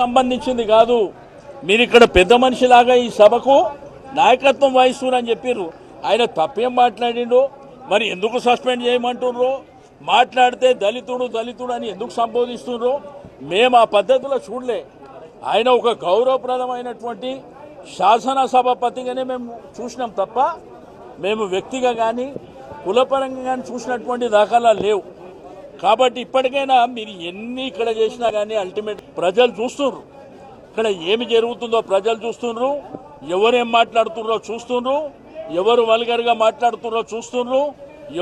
సంబంధించింది కాదు. మీరు ఇక్కడ పెద్ద మనిషిలాగా ఈ సభకు నాయకత్వం వహిస్తున్నారని చెప్పారు ఆయన తప్పేం మాట్లాడిండు? మరి ఎందుకు సస్పెండ్ చేయమంటుండ్రు? మాట్లాడితే దళితుడు దళితుడు అని ఎందుకు సంబోధిస్తుండ్రు? మేము ఆ పద్ధతిలో చూడలే. ఆయన ఒక గౌరవప్రదమైనటువంటి శాసనసభాపతిగానే మేము చూసినాం తప్ప మేము వ్యక్తిగా కానీ కులపరంగా కానీ చూసినటువంటి దాఖలా లేవు. కాబట్టి ఇప్పటికైనా మీరు ఎన్ని ఇక్కడ చేసినా కానీ అల్టిమేట్ ప్రజలు చూస్తున్నారు ఇక్కడ ఏమి జరుగుతుందో ప్రజలు చూస్తున్నారు ఎవరేం మాట్లాడుతున్నారో చూస్తున్నారు ఎవరు వల్గర్గా మాట్లాడుతున్నారో చూస్తున్నారు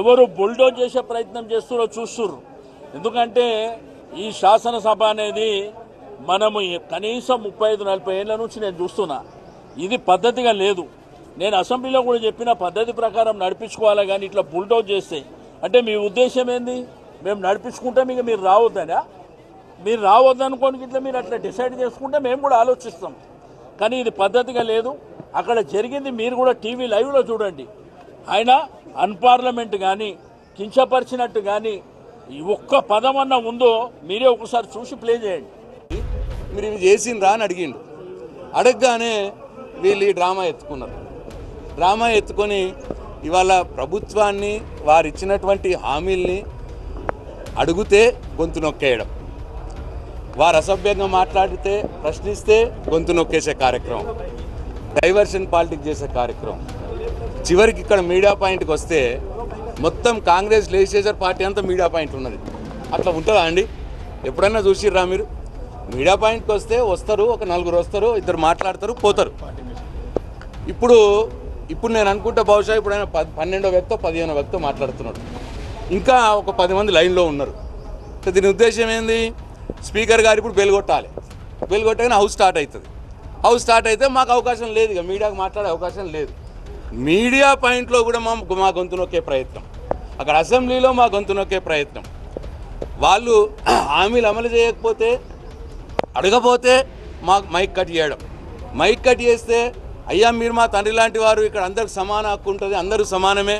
ఎవరు బుల్డోజ్ చేసే ప్రయత్నం చేస్తున్నారో చూస్తున్నారు ఎందుకంటే ఈ శాసనసభ అనేది మనము కనీసం ముప్పై ఐదు నలభై ఏళ్ళ నుంచి నేను చూస్తున్నా. ఇది పద్ధతిగా లేదు. నేను అసెంబ్లీలో కూడా చెప్పిన పద్ధతి ప్రకారం నడిపించుకోవాలి కానీ ఇట్లా బుల్డోజ్ చేస్తే. అంటే మీ ఉద్దేశం ఏంది? మేము నడిపించుకుంటే మీకు మీరు రావద్దనా? మీరు రావద్దనుకోని ఇట్లా మీరు అట్లా డిసైడ్ చేసుకుంటే మేము కూడా ఆలోచిస్తాం. కానీ ఇది పద్ధతిగా లేదు. అక్కడ జరిగింది మీరు కూడా టీవీ లైవ్లో చూడండి. ఆయన అన్పార్లమెంట్ కానీ కించపరిచినట్టు కానీ ఒక్క పదం అన్న ఉందో మీరే ఒకసారి చూసి ప్లే చేయండి. మీరు ఇవి చేసిండ్రా అని అడిగిండు. అడగగానే వీళ్ళు ఈ డ్రామా ఎత్తుకున్నారు. డ్రామా ఎత్తుకొని ఇవాళ ప్రభుత్వాన్ని వారిచ్చినటువంటి హామీల్ని అడిగితే గొంతు నొక్కేయడం. వారు అసభ్యంగా మాట్లాడితే ప్రశ్నిస్తే గొంతు నొక్కేసే కార్యక్రమం. డైవర్షన్ పాలిటిక్స్ చేసే కార్యక్రమం. చివరికి ఇక్కడ మీడియా పాయింట్కి వస్తే మొత్తం కాంగ్రెస్ లెజిస్లేచర్ పార్టీ అంతా మీడియా పాయింట్ ఉన్నది. అట్లా ఉంటుందా అండి? ఎప్పుడన్నా చూసిర్రా మీరు? మీడియా పాయింట్కి వస్తే వస్తారు ఒక నలుగురు వస్తారు ఇద్దరు మాట్లాడతారు పోతారు. ఇప్పుడు ఇప్పుడు నేను అనుకుంటే బహుశా ఇప్పుడు ఆయన పన్నెండో వ్యక్తో పదిహేనో వ్యక్తో మాట్లాడుతున్నాడు. ఇంకా ఒక పది మంది లైన్లో ఉన్నారు. సో దీని ఉద్దేశం ఏంది? స్పీకర్ గారు ఇప్పుడు బెల్ కొట్టాలి. బెల్ కొట్టగానే హౌస్ స్టార్ట్ అవుతుంది హౌస్ స్టార్ట్ అయితే మాకు అవకాశం లేదు ఇక మీడియాకు మాట్లాడే అవకాశం లేదు. మీడియా పాయింట్లో కూడా మా మా గొంతు నొక్కే ప్రయత్నం. అక్కడ అసెంబ్లీలో మా గొంతు నొక్కే ప్రయత్నం. వాళ్ళు హామీలు అమలు చేయకపోతే అడగపోతే మాకు మైక్ కట్ చేయడం. మైక్ కట్ చేస్తే అయ్యా మీరు మా తండ్రి లాంటి వారు ఇక్కడ అందరికి సమాన హక్కు ఉంటుంది అందరూ సమానమే.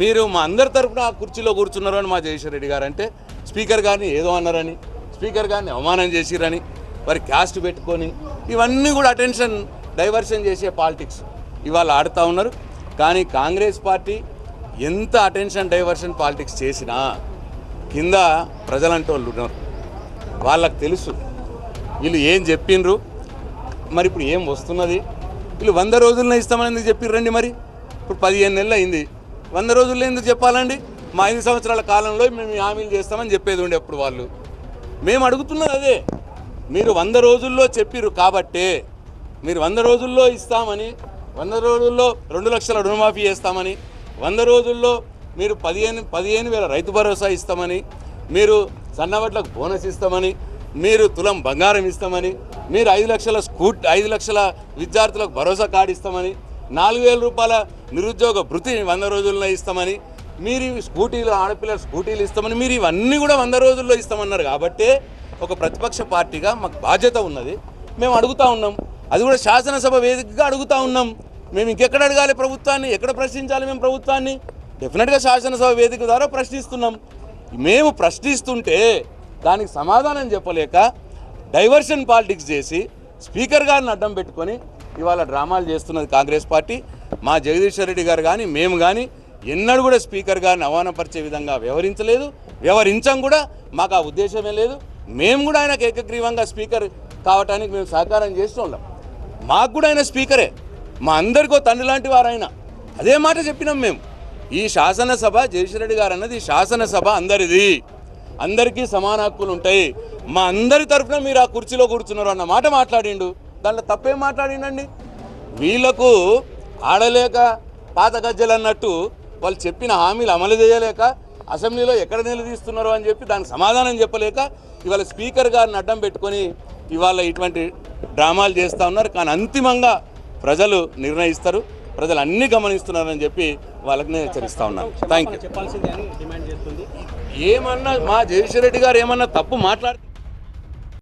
మీరు మా అందరి తరపున ఆ కుర్చీలో కూర్చున్నారు అని మా జగదీశ్వర రెడ్డి గారు అంటే స్పీకర్ గారిని ఏదో అన్నారని స్పీకర్ గారిని అవమానం చేసిరని వారి క్యాస్ట్ పెట్టుకొని ఇవన్నీ కూడా అటెన్షన్ డైవర్షన్ చేసే పాలిటిక్స్ ఇవాళ ఆడుతూ ఉన్నారు. కానీ కాంగ్రెస్ పార్టీ ఎంత అటెన్షన్ డైవర్షన్ పాలిటిక్స్ చేసినా కింద ప్రజలంటే వాళ్ళు ఉన్నారు. వాళ్ళకి తెలుసు. వీళ్ళు ఏం చెప్పిండ్రు? మరి ఇప్పుడు ఏం వస్తున్నది? వీళ్ళు వంద రోజులనే ఇస్తామని ఎందుకు చెప్పిర్రండి మరి? ఇప్పుడు పదిహేను నెలలు అయింది. వంద రోజుల్లో ఎందుకు చెప్పాలండి? మా ఐదు సంవత్సరాల కాలంలో మేము హామీలు చేస్తామని చెప్పేది ఉండే అప్పుడు వాళ్ళు. మేము అడుగుతున్నది అదే. మీరు వంద రోజుల్లో చెప్పిర్రు కాబట్టే మీరు వంద రోజుల్లో ఇస్తామని వంద రోజుల్లో రెండు లక్షల రుణమాఫీ చేస్తామని వంద రోజుల్లో మీరు పదిహేను పదిహేను వేల రైతు భరోసా ఇస్తామని మీరు సన్నబట్లకు బోనస్ ఇస్తామని మీరు తులం బంగారం ఇస్తామని మీరు ఐదు లక్షల స్కూట్ ఐదు లక్షల విద్యార్థులకు భరోసా కార్డు ఇస్తామని నాలుగు వేల రూపాయల నిరుద్యోగ భృతి వంద రోజుల్లో ఇస్తామని మీరు స్కూటీలు ఆడపిల్లల స్కూటీలు ఇస్తామని మీరు ఇవన్నీ కూడా వంద రోజుల్లో ఇస్తామన్నారు. కాబట్టే ఒక ప్రతిపక్ష పార్టీగా మాకు బాధ్యత ఉన్నది. మేము అడుగుతా ఉన్నాం. అది కూడా శాసనసభ వేదికగా అడుగుతా ఉన్నాం. మేము ఇంకెక్కడ అడగాలి ప్రభుత్వాన్ని? ఎక్కడ ప్రశ్నించాలి మేము ప్రభుత్వాన్ని? డెఫినెట్గా శాసనసభ వేదిక ద్వారా ప్రశ్నిస్తున్నాం. మేము ప్రశ్నిస్తుంటే దానికి సమాధానం చెప్పలేక డైవర్షన్ పాలిటిక్స్ చేసి స్పీకర్ గారిని అడ్డం పెట్టుకొని ఇవాళ డ్రామాలు చేస్తున్నది కాంగ్రెస్ పార్టీ. మా జగదీశ్వర్ రెడ్డి గారు కానీ మేము కానీ ఎన్నడూ కూడా స్పీకర్ గారిని అవమానపరిచే విధంగా వ్యవహరించలేదు. వ్యవహరించం కూడా మాకు ఆ ఉద్దేశమే లేదు. మేము కూడా ఆయనకు ఏకగ్రీవంగా స్పీకర్ కావటానికి మేము సహకారం చేస్తున్నాం మాకు కూడా ఆయన స్పీకరే. మా అందరికో తండ్రి లాంటి వారు ఆయన అదే మాట చెప్పినాం మేము. ఈ శాసనసభ జయశ్రెడ్డి గారు అన్నది శాసనసభ అందరిది. అందరికీ సమాన హక్కులు ఉంటాయి. మా అందరి తరఫున మీరు ఆ కుర్చీలో కూర్చున్నారు అన్న మాట మాట్లాడిండు. దాంట్లో తప్పేం మాట్లాడిండండి వీళ్ళకు ఆడలేక పాత గజ్జలు అన్నట్టు వాళ్ళు చెప్పిన హామీలు అమలు చేయలేక అసెంబ్లీలో ఎక్కడ నిలదీస్తున్నారు అని చెప్పి దానికి సమాధానం చెప్పలేక ఇవాళ స్పీకర్ గారిని అడ్డం పెట్టుకొని ఇవాళ ఇటువంటి డ్రామాలు చేస్తూ ఉన్నారు. కానీ అంతిమంగా ప్రజలు నిర్ణయిస్తారు. ప్రజలు అన్నీ గమనిస్తున్నారని చెప్పి వాళ్ళకి నేను హెచ్చరిస్తా ఉన్నాను. థ్యాంక్ యూ ఏమన్నా మా జగదీశ్వర రెడ్డి గారు ఏమన్నా తప్పు మాట్లాడితే